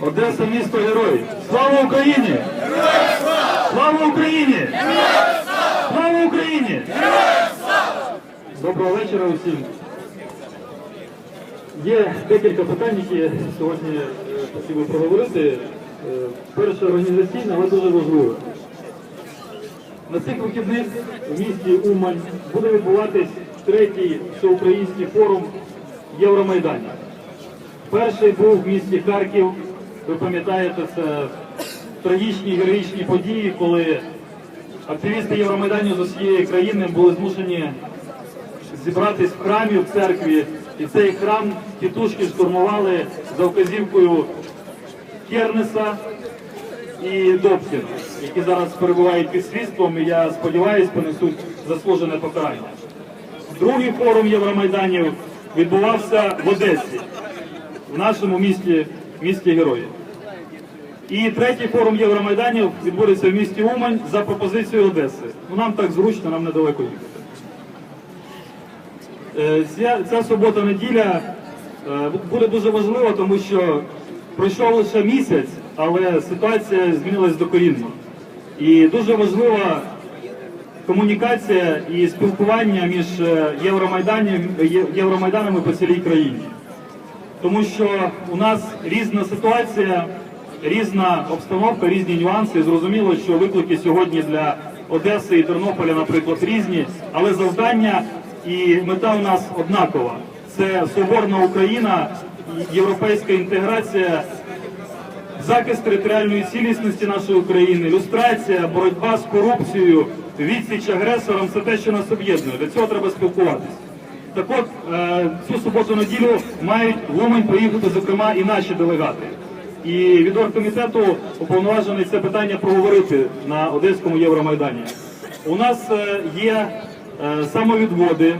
Одеса місто герой. Слава Україні! Слава Україні! Слава Україні! Доброго вечора усім. Є декілька питань, які сьогодні е, хотів би проговорити. Е, Перше організаційне, але дуже важливе. На цих вихідних в місті Умань буде відбуватись третій всеукраїнський форум Євромайдані. Перший був в місті Харків. Ви пам'ятаєте, це трагічні героїчні події, коли активісти Євромайдану з усієї країни були змушені зібратись в храмі в церкві, і цей храм тітушки штурмували за вказівкою Кернеса і Добкіна, які зараз перебувають під слідством, і я сподіваюся, понесуть заслужене покарання. Другий форум Євромайданів відбувався в Одесі, в нашому місті, місті Герої. І третій форум Євромайданів відбудеться в місті Умань за пропозицією Одеси. Ну нам так зручно, нам недалеко їхати. Е, Ця, ця субота-неділя е, буде дуже важлива, тому що пройшов лише місяць, але ситуація змінилась докорінно. І дуже важлива комунікація і спілкування між е, Євромайданами по цілій країні. Тому що у нас різна ситуація, різна обстановка, різні нюанси. Зрозуміло, що виклики сьогодні для Одеси і Тернополя, наприклад, різні, але завдання і мета у нас однакова. Це соборна Україна, європейська інтеграція, захист територіальної цілісності нашої України, люстрація, боротьба з корупцією, відсіч агресорам це те, що нас об'єднує. Для цього треба спілкуватися. Так от е, цю суботу-неділю мають в Умань поїхати, зокрема, і наші делегати. І від оргкомітету уповноважений це питання проговорити на Одеському Євромайдані. У нас е, є е, самовідводи.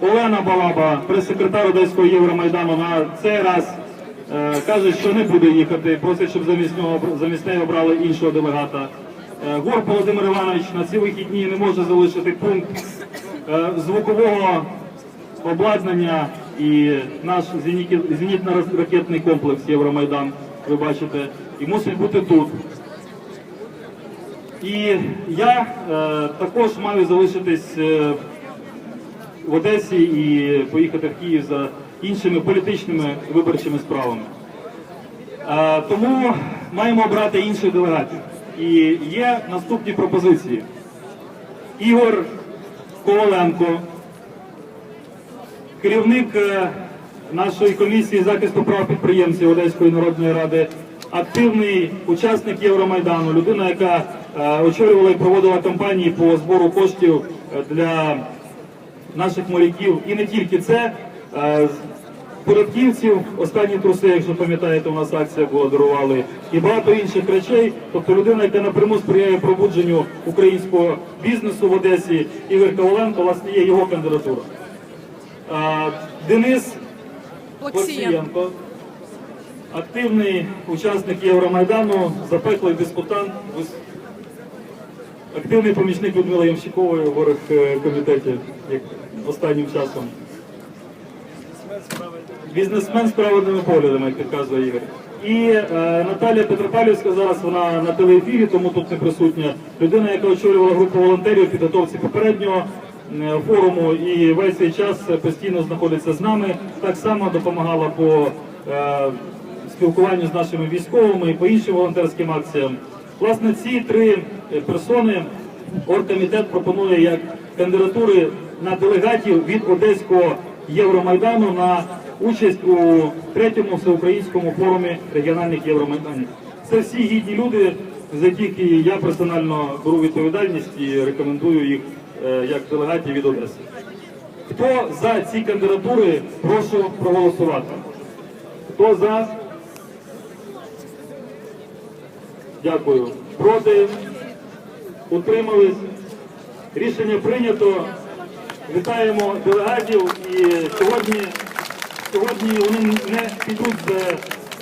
Олена Балаба, прес-секретар Одеського Євромайдану, на цей раз е, каже, що не буде їхати, просить, щоб замість нього замість неї обрали іншого делегата. Гор Володимир Іванович на ці вихідні не може залишити пункт звукового обладнання і наш зенітно-ракетний комплекс Євромайдан, ви бачите, і мусить бути тут. І я е, також маю залишитись е, в Одесі і поїхати в Київ за іншими політичними виборчими справами. Е, тому маємо обрати інших делегатів. І є наступні пропозиції. Ігор Коваленко, керівник е, нашої комісії захисту прав підприємців Одеської народної ради, активний учасник Євромайдану, людина, яка е, очолювала і проводила кампанії по збору коштів е, для наших моряків. І не тільки це. Податківців, останні труси, якщо пам'ятаєте, у нас акція була дарували, і багато інших речей. Тобто людина, яка напряму сприяє пробудженню українського бізнесу в Одесі, Ігор Коваленко, власне, є його кандидатура. А, Денис Олексієнко, активний учасник Євромайдану, запеклий диспутант, активний помічник Людмили Ямщикової в оргкомітеті як останнім часом. Бізнесмен з праведними поглядами, як підказує Ігор. І е, Наталія Петропавлівська зараз вона на телеефірі, тому тут не присутня. Людина, яка очолювала групу волонтерів підготовці попереднього е, форуму і весь цей час постійно знаходиться з нами. Так само допомагала по е, спілкуванню з нашими військовими і по іншим волонтерським акціям. Власне, ці три е, персони оргкомітет пропонує як кандидатури на делегатів від Одеського Євромайдану на участь у третьому всеукраїнському форумі регіональних Євромайданів. Це всі гідні люди, за яких я персонально беру відповідальність і рекомендую їх е, як делегатів від Одеси. Хто за ці кандидатури, прошу проголосувати. Хто за? Дякую. Проти? Утримались? Рішення прийнято. Вітаємо делегатів і сьогодні, сьогодні вони не підуть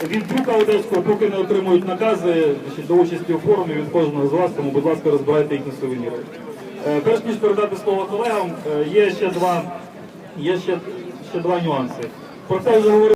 від друка одеського, поки не отримують накази до участі у форумі від кожного з вас, тому, будь ласка, розбирайте їх на сувеніри. Е, Перш ніж передати слово колегам, е, є ще два, є ще, ще два нюанси. Про це вже говорив.